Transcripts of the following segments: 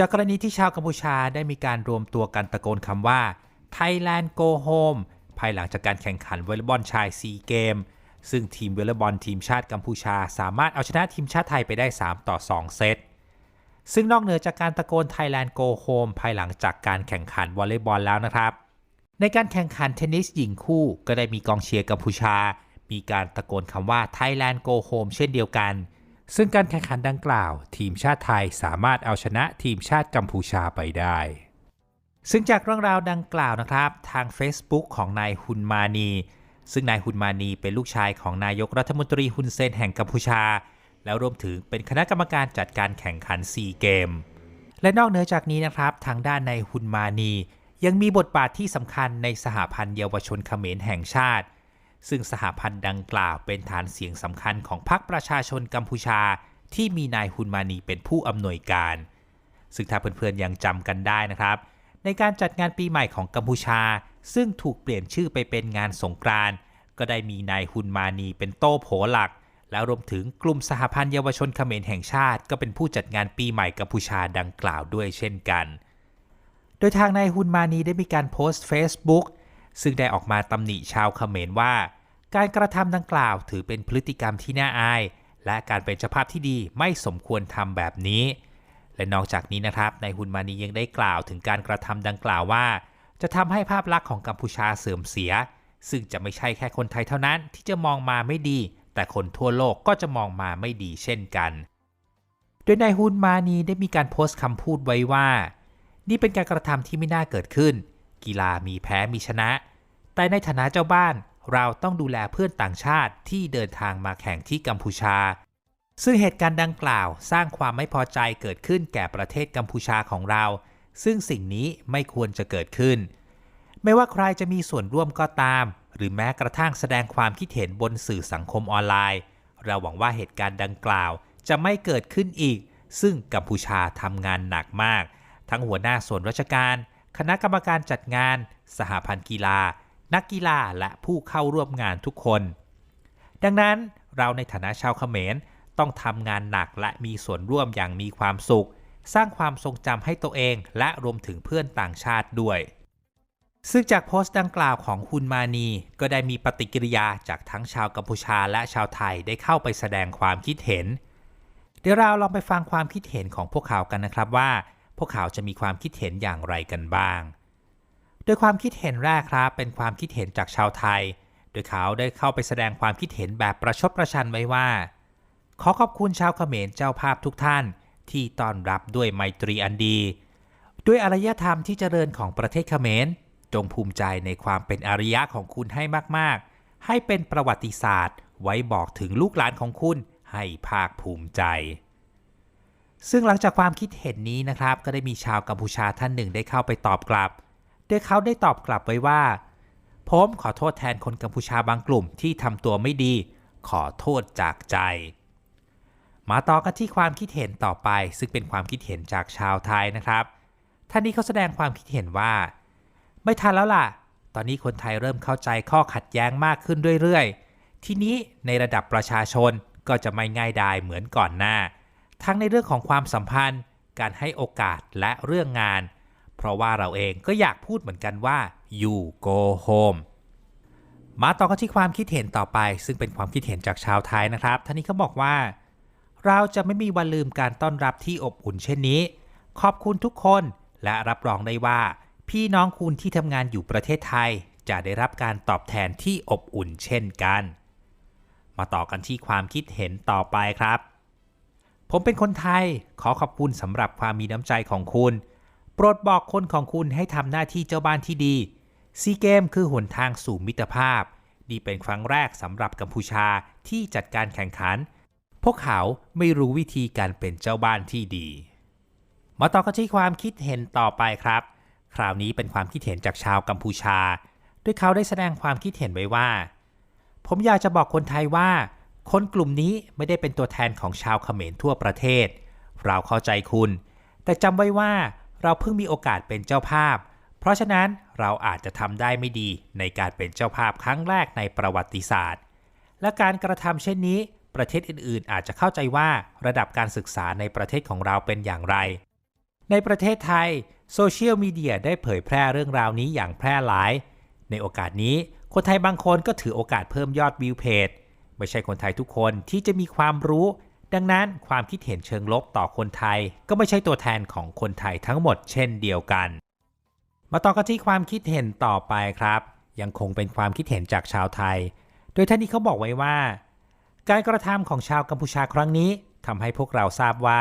จากกรณีที่ชาวกัมพูชาได้มีการรวมตัวกันตะโกนคำว่า Thailand Go Home ภายหลังจากการแข่งขันวอลเลย์บอลชายซีเกม ซึ่งทีมวอลเลย์บอลทีมชาติกัมพูชา สามารถเอาชนะทีมชาติไทยไปได้ 3 ต่อ 2 เซต ซึ่งนอกเหนือจากการตะโกน Thailand Go Home ภายหลังจากการแข่งขันวอลเลย์บอลแล้วนะครับ ในการแข่งขันเทนนิสหญิงคู่ก็ได้มีกองเชียร์กัมพูชา มีการตะโกนคำว่า Thailand Go Home เช่นเดียวกัน ซึ่งการแข่งขันดังกล่าว ทีมชาติไทยสามารถเอาชนะทีมชาติกัมพูชาไปได้ ซึ่งจากเรื่องราวดังกล่าวนะครับ ทาง Facebook ของนายฮุนมานี ซึ่งนายฮุนมานีเป็นลูกชายของนายกรัฐมนตรีฮุนเซนแห่งกัมพูชา แล้วรวมถึงเป็นคณะกรรมการจัดการแข่งขันซีเกม และนอกเหนือจากนี้นะครับ ทางด้านนายฮุนมานี ยังมีบทบาทที่สำคัญในสหพันธ์เยาวชนเขมรแห่งชาติ ซึ่งสหพันธ์ดังกล่าวเป็นฐานเสียงสำคัญของพรรคประชาชนกัมพูชา ที่มีนายฮุนมานีเป็นผู้อำนวยการ ซึ่งถ้าเพื่อนๆยังจำกันได้นะครับ ในการจัดงานปีใหม่ของกัมพูชา ซึ่งถูกเปลี่ยนชื่อไปเป็นงานสงกรานต์ก็ได้มีนายฮุนมานีเป็นโต้โผหลัก แล้วรวมถึงกลุ่มสหพันธ์เยาวชนเขมรแห่งชาติ ก็เป็นผู้จัดงานปีใหม่กัมพูชาดังกล่าวด้วยเช่นกัน โดยทางนายฮุนมานีได้มีการโพสต์ Facebook ซึ่งได้ออกมาตำหนิชาวเขมรว่า การกระทำดังกล่าวถือเป็นพฤติกรรมที่น่าอาย และการเป็นเจ้าภาพที่ดีไม่สมควรทำแบบนี้ และนอกจากนี้นะครับนายฮุนมานียังได้กล่าวถึงการกระทำดังกล่าวว่า จะทำให้ภาพลักษณ์ของกัมพูชาเสื่อมเสีย ซึ่งจะไม่ใช่แค่คนไทยเท่านั้นที่จะมองมาไม่ดี แต่คนทั่วโลกก็จะมองมาไม่ดีเช่นกันโดยนายฮุนมานีได้มีการโพสต์คำพูดไว้ว่า นี่เป็นการกระทำที่ไม่น่าเกิดขึ้น กีฬามีแพ้มีชนะ แต่ในฐานะเจ้าบ้านเราต้องดูแลเพื่อนต่างชาติที่เดินทางมาแข่งที่กัมพูชา ซึ่งเหตุการณ์ดังกล่าวสร้างความไม่พอใจเกิดขึ้นแก่ประเทศกัมพูชาของเรา ซึ่งสิ่งนี้ไม่ควรจะเกิดขึ้น ไม่ว่าใครจะมีส่วนร่วมก็ตาม หรือแม้กระทั่งแสดงความคิดเห็นบนสื่อสังคมออนไลน์ เราหวังว่าเหตุการณ์ดังกล่าวจะไม่เกิดขึ้นอีก ซึ่งกัมพูชาทำงานหนักมาก ทั้งหัวหน้าส่วนราชการ คณะกรรมการจัดงาน สหพันธ์กีฬา นักกีฬาและผู้เข้าร่วมงานทุกคน ดังนั้นเราในฐานะชาวเขมรต้องทำงานหนักและมีส่วนร่วมอย่างมีความสุข สร้างความทรงจำให้ตัวเองและรวมถึงเพื่อนต่างชาติด้วย ซึ่งจากโพสต์ดังกล่าวของคุณมานี ก็ได้มีปฏิกิริยาจากทั้งชาวกัมพูชาและชาวไทยได้เข้าไปแสดงความคิดเห็น เดี๋ยวเราลองไปฟังความคิดเห็นของพวกเขากันนะครับว่า พวกเขาจะมีความคิดเห็นอย่างไรกันบ้าง โดยความคิดเห็นแรกครับเป็นความคิดเห็นจากชาวไทย โดยเขาได้เข้าไปแสดงความคิดเห็นแบบประชดประชันไว้ว่า ขอขอบคุณชาวเขมรเจ้าภาพทุกท่าน ที่ต้อนรับด้วยไมตรีอันดี ด้วยอารยธรรมที่เจริญของประเทศเขมร จงภูมิใจในความเป็นอารยะของคุณให้มากๆ ให้เป็นประวัติศาสตร์ ไว้บอกถึงลูกหลานของคุณให้ภาคภูมิใจ ซึ่งหลังจากความคิดเห็นนี้นะครับ ก็ได้มีชาวกัมพูชาท่านหนึ่งได้เข้าไปตอบกลับ โดยเขาได้ตอบกลับไว้ว่า ผมขอโทษแทนคนกัมพูชาบางกลุ่มที่ทำตัวไม่ดี ขอโทษจากใจ มาต่อกันที่ความคิดเห็นต่อไป ซึ่งเป็นความคิดเห็นจากชาวไทยนะครับ ท่านนี้เขาแสดงความคิดเห็นว่า ไม่ทันแล้วล่ะ ตอนนี้คนไทยเริ่มเข้าใจข้อขัดแย้งมากขึ้นเรื่อยๆ ทีนี้ในระดับประชาชนก็จะไม่ง่ายดายเหมือนก่อนหน้า ทั้งในเรื่องของความสัมพันธ์ การให้โอกาสและเรื่องงาน เพราะว่าเราเองก็อยากพูดเหมือนกันว่า you go home มาต่อกันที่ความคิดเห็นต่อไป ซึ่งเป็นความคิดเห็นจากชาวไทยนะครับท่านนี้เขาบอกว่า เราจะไม่มีวันลืมการต้อนรับที่อบอุ่นเช่นนี้ ขอบคุณทุกคนและรับรองได้ว่า พี่น้องคุณที่ทำงานอยู่ประเทศไทย จะได้รับการตอบแทนที่อบอุ่นเช่นกัน มาต่อกันที่ความคิดเห็นต่อไปครับ ผมเป็นคนไทยขอขอบคุณสำหรับความมีน้ำใจของคุณ โปรดบอกคนของคุณให้ทำหน้าที่เจ้าบ้านที่ดีซีเกมคือหนทางสู่มิตรภาพดีเป็นครั้งแรกสำหรับกัมพูชาที่จัดการแข่งขัน พวกเขาไม่รู้วิธีการเป็นเจ้าบ้านที่ดี มาต่อกันที่ความคิดเห็นต่อไปครับ คราวนี้เป็นความคิดเห็นจากชาวกัมพูชา ด้วยเขาได้แสดงความคิดเห็นไว้ว่า ผมอยากจะบอกคนไทยว่า คนกลุ่มนี้ไม่ได้เป็นตัวแทนของชาวเขมรทั่วประเทศ เราเข้าใจคุณ แต่จำไว้ว่าเราเพิ่งมีโอกาสเป็นเจ้าภาพ เพราะฉะนั้นเราอาจจะทำได้ไม่ดีในการเป็นเจ้าภาพครั้งแรกในประวัติศาสตร์ และการกระทำเช่นนี้ ประเทศอื่นๆ อาจจะเข้าใจว่าระดับการศึกษาในประเทศของเราเป็นอย่างไร ในประเทศไทยโซเชียลมีเดียได้เผยแพร่เรื่องราวนี้อย่างแพร่หลาย ในโอกาสนี้คนไทยบางคนก็ถือโอกาสเพิ่มยอดวิวเพจ ไม่ใช่คนไทยทุกคนที่จะมีความรู้ ดังนั้นความคิดเห็นเชิงลบต่อคนไทย ก็ไม่ใช่ตัวแทนของคนไทยทั้งหมดเช่นเดียวกัน มาต่อกันที่ความคิดเห็นต่อไปครับ ยังคงเป็นความคิดเห็นจากชาวไทย โดยท่านนี้เขาบอกไว้ว่า การกระทำของชาวกัมพูชาครั้งนี้ทำให้พวกเราทราบว่า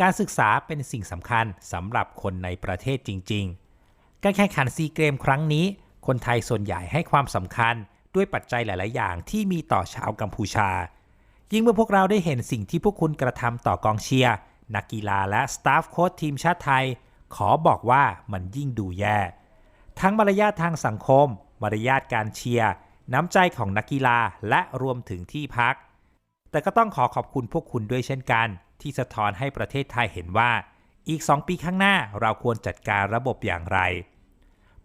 การศึกษาเป็นสิ่งสำคัญสำหรับคนในประเทศจริง ๆ การแข่งขันซีเกมครั้งนี้ คนไทยส่วนใหญ่ให้ความสำคัญ ด้วยปัจจัยหลาย ๆ อย่างที่มีต่อชาวกัมพูชา ยิ่งเมื่อพวกเราได้เห็นสิ่งที่พวกคุณกระทำต่อกองเชียร์นักกีฬาและสตาฟโค้ชทีมชาติไทย ขอบอกว่ามันยิ่งดูแย่ ทั้งมารยาททางสังคม มารยาทการเชียร์ น้ำใจของนักกีฬาและรวมถึงที่พัก แต่ก็ต้องขอขอบคุณพวกคุณด้วยเช่นกัน ที่สะท้อนให้ประเทศไทยเห็นว่า อีก 2 ปีข้างหน้าเราควรจัดการระบบอย่างไร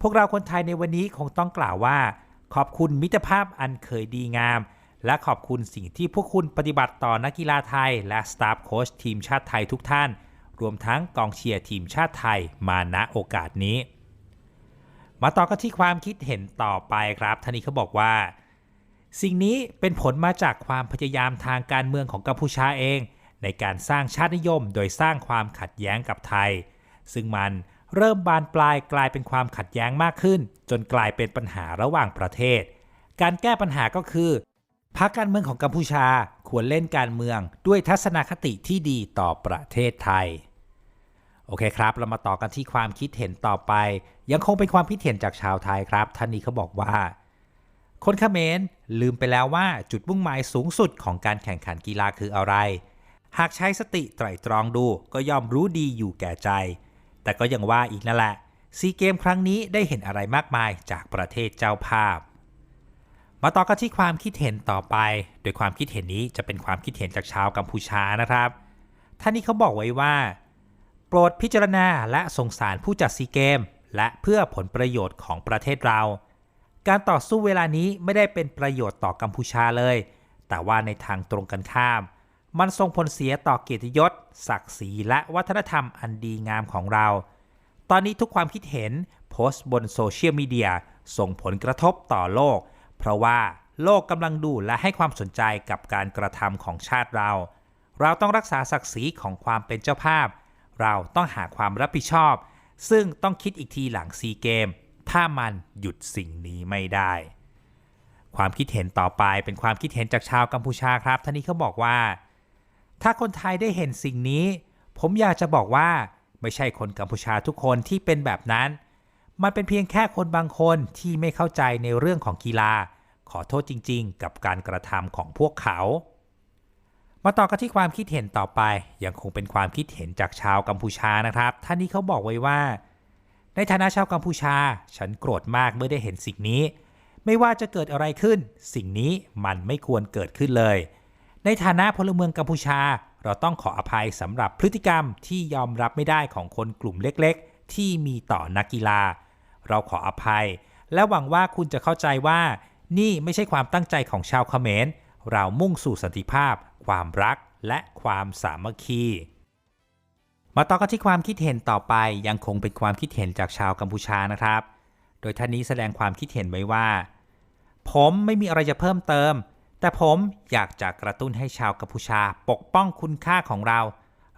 พวกเราคนไทยในวันนี้คงต้องกล่าวว่า ขอบคุณมิตรภาพอันเคยดีงาม และขอบคุณสิ่งที่พวกคุณปฏิบัติต่อนักกีฬาไทย และสตาฟโค้ชทีมชาติไทยทุกท่าน รวมทั้งกองเชียร์ทีมชาติไทยมาณโอกาสนี้ มาต่อกันที่ความคิดเห็นต่อไปครับท่านนี้เขาบอกว่า สิ่งนี้เป็นผลมาจากความพยายามทางการเมืองของกัมพูชาเอง ในการสร้างชาตินิยม โดยสร้างความขัดแย้งกับไทย ซึ่งมัน เริ่มบานปลายกลายเป็นความขัดแย้งมากขึ้น จนกลายเป็นปัญหาระหว่างประเทศ การแก้ปัญหาก็คือพรรคการเมืองของกัมพูชาควรเล่นการเมืองด้วยทัศนคติที่ดีต่อประเทศไทย โอเคครับ เรามาต่อกันที่ความคิดเห็นต่อไป ยังคงเป็นความคิดเห็นจากชาวไทยครับ ท่านนี้เขาบอกว่า คนเขมรลืมไปแล้วว่าจุดมุ่งหมายสูงสุดของการแข่งขันกีฬาคืออะไร หากใช้สติไตร่ตรองดูก็ย่อมรู้ดีอยู่แก่ใจ แต่ก็ยังว่าอีกนั่นแหละซีเกมครั้งนี้ได้เห็นอะไรมากมายจากประเทศเจ้าภาพ มาต่อกันที่ความคิดเห็นต่อไป โดยความคิดเห็นนี้จะเป็นความคิดเห็นจากชาวกัมพูชานะครับท่านนี้เขาบอกไว้ว่า โปรดพิจารณาและสงสารผู้จัดซีเกม และเพื่อผลประโยชน์ของประเทศเรา การต่อสู้เวลานี้ไม่ได้เป็นประโยชน์ต่อกัมพูชาเลย แต่ว่าในทางตรงกันข้าม มันส่งผลเสียต่อเกียรติยศ ศักดิ์ศรีและวัฒนธรรมอันดีงามของเรา ตอนนี้ทุกความคิดเห็นโพสต์บนโซเชียลมีเดียส่งผลกระทบต่อโลก เพราะว่าโลกกำลังดูและให้ความสนใจกับการกระทำของชาติเรา เราต้องรักษาศักดิ์ศรีของความเป็นเจ้าภาพ เราต้องหาความรับผิดชอบ ซึ่งต้องคิดอีกทีหลังซีเกม ถ้ามันหยุดสิ่งนี้ไม่ได้ ความคิดเห็นต่อไปเป็นความคิดเห็นจากชาวกัมพูชาครับท่านนี้เขาบอกว่า ถ้าคนไทยได้เห็นสิ่งนี้ ผมอยากจะบอกว่าไม่ใช่คนกัมพูชาทุกคนที่เป็นแบบนั้น มันเป็นเพียงแค่คนบางคนที่ไม่เข้าใจในเรื่องของกีฬา ขอโทษจริง ๆ กับการกระทำของพวกเขา มาต่อกันที่ความคิดเห็นต่อไป ยังคงเป็นความคิดเห็นจากชาวกัมพูชานะครับ ท่านนี้เขาบอกไว้ว่า ในฐานะชาวกัมพูชา ฉันโกรธมากเมื่อได้เห็นสิ่งนี้ ไม่ว่าจะเกิดอะไรขึ้น สิ่งนี้มันไม่ควรเกิดขึ้นเลย ในฐานะพลเมืองกัมพูชา เราต้องขออภัยสำหรับพฤติกรรมที่ยอมรับไม่ได้ของคนกลุ่มเล็กๆ ที่มีต่อนักกีฬา เราขออภัย และหวังว่าคุณจะเข้าใจว่า นี่ไม่ใช่ความตั้งใจของชาวเขมร เรามุ่งสู่สันติภาพ ความรักและความสามัคคีมาต่อกันที่ความคิดเห็นต่อไปยังคงเป็นความคิดเห็นจากชาวกัมพูชานะครับ โดยท่านนี้แสดงความคิดเห็นไว้ว่า ผมไม่มีอะไรจะเพิ่มเติม แต่ผมอยากจะกระตุ้นให้ชาวกัมพูชาปกป้องคุณค่าของเรา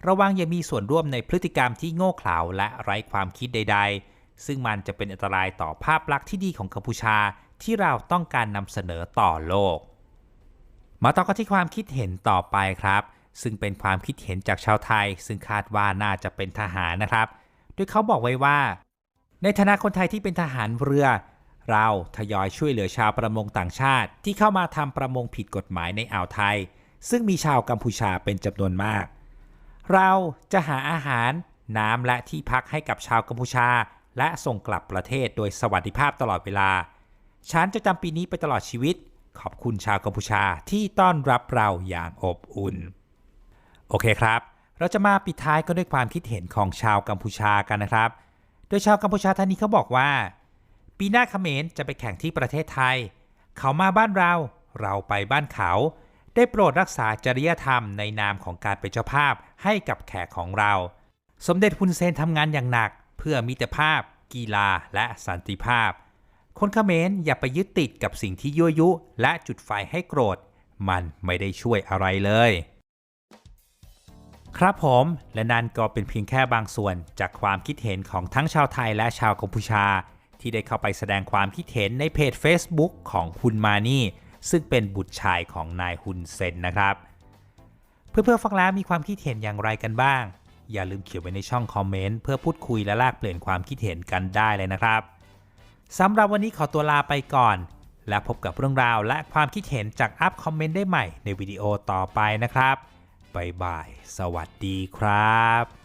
ระวังอย่ามีส่วนร่วมในพฤติกรรมที่โง่เขลาและไร้ความคิดใด ๆ ซึ่งมันจะเป็นอันตรายต่อภาพลักษณ์ที่ดีของกัมพูชาที่เราต้องการนำเสนอต่อโลก มาต่อกันที่ความคิดเห็นต่อไปครับ ซึ่งเป็นความคิดเห็นจากชาวไทย ซึ่งคาดว่าน่าจะเป็นทหารนะครับ โดยเขาบอกไว้ว่า ในฐานะคนไทยที่เป็นทหารเรือ เราทยอยช่วยเหลือชาวประมงต่างชาติ ที่เข้ามาทำประมงผิดกฎหมายในอ่าวไทย ซึ่งมีชาวกัมพูชาเป็นจำนวนมาก เราจะหาอาหาร น้ำและที่พักให้กับชาวกัมพูชา และส่งกลับประเทศโดยสวัสดิภาพตลอดเวลา ฉันจะจำปีนี้ไปตลอดชีวิต ขอบคุณชาวกัมพูชาที่ต้อนรับเราอย่างอบอุ่น โอเคครับ เราจะมาปิดท้ายกันด้วยความคิดเห็นของชาวกัมพูชากันนะครับ โดยชาวกัมพูชาท่านนี้เขาบอกว่า ปีหน้าเขมรจะไปแข่งที่ประเทศไทย เขามาบ้านเรา เราไปบ้านเขา ได้โปรดรักษาจริยธรรมในนามของการเป็นเจ้าภาพให้กับแขกของเรา สมเด็จฮุนเซนทำงานอย่างหนัก เพื่อมิตรภาพ กีฬาและสันติภาพ คนเขมรอย่าไปยึดติดกับสิ่งที่ยั่วยุ และจุดไฟให้โกรธ มันไม่ได้ช่วยอะไรเลย ครับผมและนั่นก็เป็นเพียงแค่บางส่วนจากความคิดเห็นของทั้งชาวไทยและชาวกัมพูชา ที่ได้เข้าไปแสดงความคิดเห็นในเพจ Facebook ของฮุนมานี่ ซึ่งเป็นบุตรชายของนายฮุนเซนนะครับ เพื่อนๆฟังแล้วมีความคิดเห็นอย่างไรกันบ้าง อย่าลืมเขียนไว้ในช่องคอมเมนต์เพื่อพูดคุยและแลกเปลี่ยนความคิดเห็นกันได้เลยนะครับสำหรับวันนี้ขอตัวลาไปก่อน และพบกับเรื่องราวและความคิดเห็นจากอัพคอมเมนต์ได้ใหม่ในวิดีโอต่อไปนะครับบ๊ายบาย สวัสดีครับ